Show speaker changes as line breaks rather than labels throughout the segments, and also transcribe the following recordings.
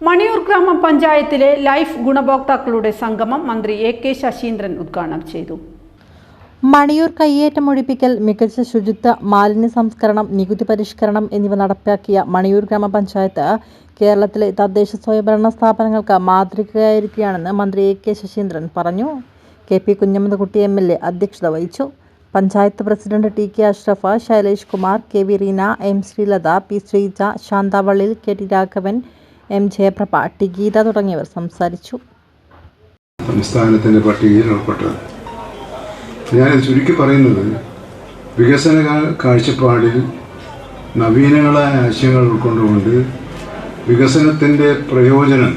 മണിയൂർ ഗ്രാമപഞ്ചായത്തിലെ ലൈഫ് ഗുണഭോക്താക്കളുടെ സംഗമം മന്ത്രി എ കെ ശശീന്ദ്രൻ ഉദ്ഘാടനം ചെയ്തു.
മണിയൂർ കയ്യേറ്റം ഒഴിപ്പിക്കൽ മികച്ച ശുചിത്വ മാലിന്യ സംസ്കരണം നികുതി പരിഷ്കരണം എന്നിവ നടപ്പാക്കിയ മണിയൂർ ഗ്രാമപഞ്ചായത്ത് കേരളത്തിലെ തദ്ദേശ സ്വയംഭരണ സ്ഥാപനങ്ങൾക്ക് മാതൃകയായിരിക്കുകയാണെന്ന് മന്ത്രി എ കെ ശശീന്ദ്രൻ പറഞ്ഞു. K P Kunhammad M L A അധ്യക്ഷത വഹിച്ചു. Panchayat president T K Ashraf Shailesh Kumar K V Reena M Sreelatha P Sreeja Shanthavallil K T Raghavan M Jayaprabha ടിഗീത തുടങ്ങിയവർ സംസാരിച്ചു.
സംസ്ഥാനത്തിന്റെ പട്ടികയിൽ ഉൾപ്പെട്ടത്. ഞാൻ ചുരുക്കി പറയുന്നത് വികസന കാഴ്ചപ്പാടിൽ നവീനങ്ങളായ ആശയങ്ങൾ ഉൾക്കൊണ്ടുകൊണ്ട് വികസനത്തിന്റെ പ്രയോജനം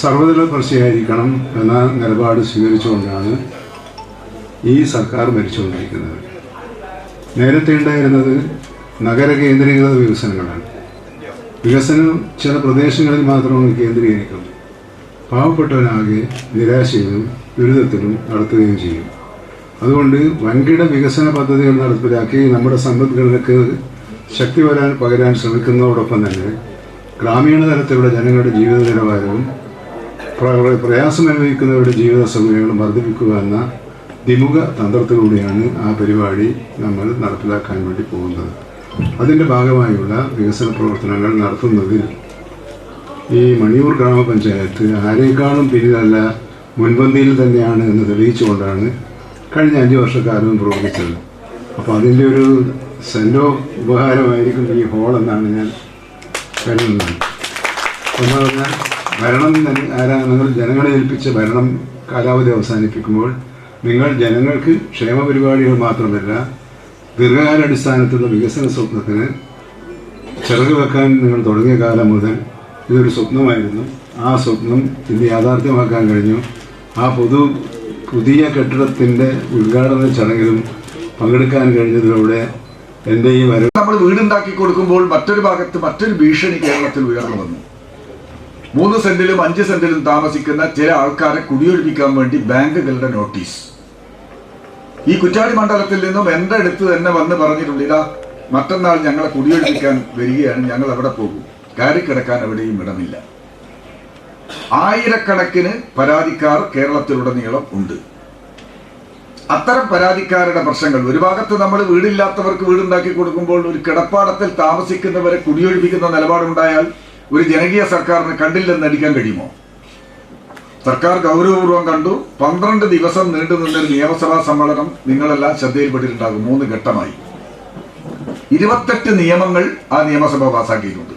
സർവതല പ്രശ്നമായിരിക്കണം എന്ന നിലപാട് സ്വീകരിച്ചുകൊണ്ടാണ് ഈ സർക്കാർ ഭരിച്ചുകൊണ്ടിരിക്കുന്നത്. നേരത്തെ ഉണ്ടായിരുന്നത് നഗര കേന്ദ്രീകൃത വികസനങ്ങളാണ്. വികസനം ചില പ്രദേശങ്ങളിൽ മാത്രമാണ് കേന്ദ്രീകരിക്കുന്നത് പാവപ്പെട്ടവനാകെ നിരാശയിലും ദുരിതത്തിലും നടത്തുകയും ചെയ്യും. അതുകൊണ്ട് വൻകിട വികസന പദ്ധതികൾ നടപ്പിലാക്കി നമ്മുടെ സമ്പദ്ഘടനയ്ക്ക് ശക്തി വരാൻ പകരാൻ ശ്രമിക്കുന്നതോടൊപ്പം തന്നെ ഗ്രാമീണ തലത്തിലുള്ള ജനങ്ങളുടെ ജീവിത നിലവാരവും പ്ര- പ്രയാസം അനുഭവിക്കുന്നവരുടെ ജീവിത സൗകര്യങ്ങളും വർദ്ധിപ്പിക്കുക എന്ന ദ്വിമുഖ തന്ത്രത്തിലൂടെയാണ് ആ പരിപാടി നമ്മൾ നടപ്പിലാക്കാൻ വേണ്ടി പോകുന്നത്. അതിന്റെ ഭാഗമായുള്ള വികസന പ്രവർത്തനങ്ങൾ നടത്തുന്നതിൽ ഈ മണിയൂർ ഗ്രാമപഞ്ചായത്ത് ആരേക്കാളും പിന്നിലല്ല മുൻപന്തിയിൽ തന്നെയാണ് എന്ന് തെളിയിച്ചുകൊണ്ടാണ് കഴിഞ്ഞ അഞ്ച് വർഷക്കാലവും പ്രവർത്തിച്ചത്. അപ്പോൾ അതിന്റെ ഒരു സെന്റോ ഉപകാരമായിരിക്കും ഈ ഹോൾ എന്നാണ് ഞാൻ കരുതുന്നത്. എന്ന് പറഞ്ഞാൽ ഭരണം നിങ്ങൾ ജനങ്ങളെ ഏൽപ്പിച്ച ഭരണം കാലാവധി അവസാനിപ്പിക്കുമ്പോൾ നിങ്ങൾ ജനങ്ങൾക്ക് ക്ഷേമ പരിപാടികൾ മാത്രമല്ല ദീർഘകാലാടിസ്ഥാനത്തുള്ള വികസന സ്വപ്നത്തിന് ചിറക് വെക്കാൻ നിങ്ങൾ തുടങ്ങിയ കാലം മുതൽ ഇതൊരു സ്വപ്നമായിരുന്നു. ആ സ്വപ്നം ഇന്ന് യാഥാർത്ഥ്യമാക്കാൻ കഴിഞ്ഞു. ആ പൊതു പുതിയ കെട്ടിടത്തിന്റെ ഉദ്ഘാടന ചടങ്ങിലും പങ്കെടുക്കാൻ കഴിഞ്ഞതിലൂടെ എന്റെ ഈ വരവ്
നമ്മൾ വീടുണ്ടാക്കി കൊടുക്കുമ്പോൾ മറ്റൊരു ഭാഗത്ത് മറ്റൊരു ഭീഷണി കേരളത്തിൽ ഉയർന്നു വന്നു. മൂന്ന് സെന്റിലും അഞ്ച് സെന്റിലും താമസിക്കുന്ന ചില ആൾക്കാരെ കുടിയൊഴിപ്പിക്കാൻ വേണ്ടി ബാങ്കുകളുടെ നോട്ടീസ്. ഈ കുറ്റാടി മണ്ഡലത്തിൽ നിന്നും എന്റെ അടുത്ത് തന്നെ വന്ന് പറഞ്ഞിട്ടുണ്ട് ഇതാ മറ്റന്നാൾ ഞങ്ങളെ കുടിയൊഴിപ്പിക്കാൻ വരികയാണ് ഞങ്ങൾ അവിടെ പോകും. കയറിക്കിടക്കാൻ എവിടെയും ഇടമില്ല. ആയിരക്കണക്കിന് പരാതിക്കാർ കേരളത്തിലുടനീളം ഉണ്ട്. അത്തരം പരാതിക്കാരുടെ പ്രശ്നങ്ങൾ ഒരു ഭാഗത്ത് നമ്മൾ വീടില്ലാത്തവർക്ക് വീടുണ്ടാക്കി കൊടുക്കുമ്പോൾ ഒരു കിടപ്പാടത്തിൽ താമസിക്കുന്നവരെ കുടിയൊഴിപ്പിക്കുന്ന നിലപാടുണ്ടായാൽ ഒരു ജനകീയ സർക്കാരിന് കണ്ടില്ലെന്ന് നടിക്കാൻ കഴിയുമോ? സർക്കാർ ഗൗരവപൂർവം കണ്ടു. പന്ത്രണ്ട് ദിവസം നീണ്ടു നിന്നൊരു നിയമസഭാ സമ്മേളനം നിങ്ങളെല്ലാം ശ്രദ്ധയിൽപ്പെട്ടിട്ടുണ്ടാകും. മൂന്ന് ഘട്ടമായി. ഇരുപത്തെട്ട് നിയമങ്ങൾ ആ നിയമസഭ പാസാക്കിയിട്ടുണ്ട്.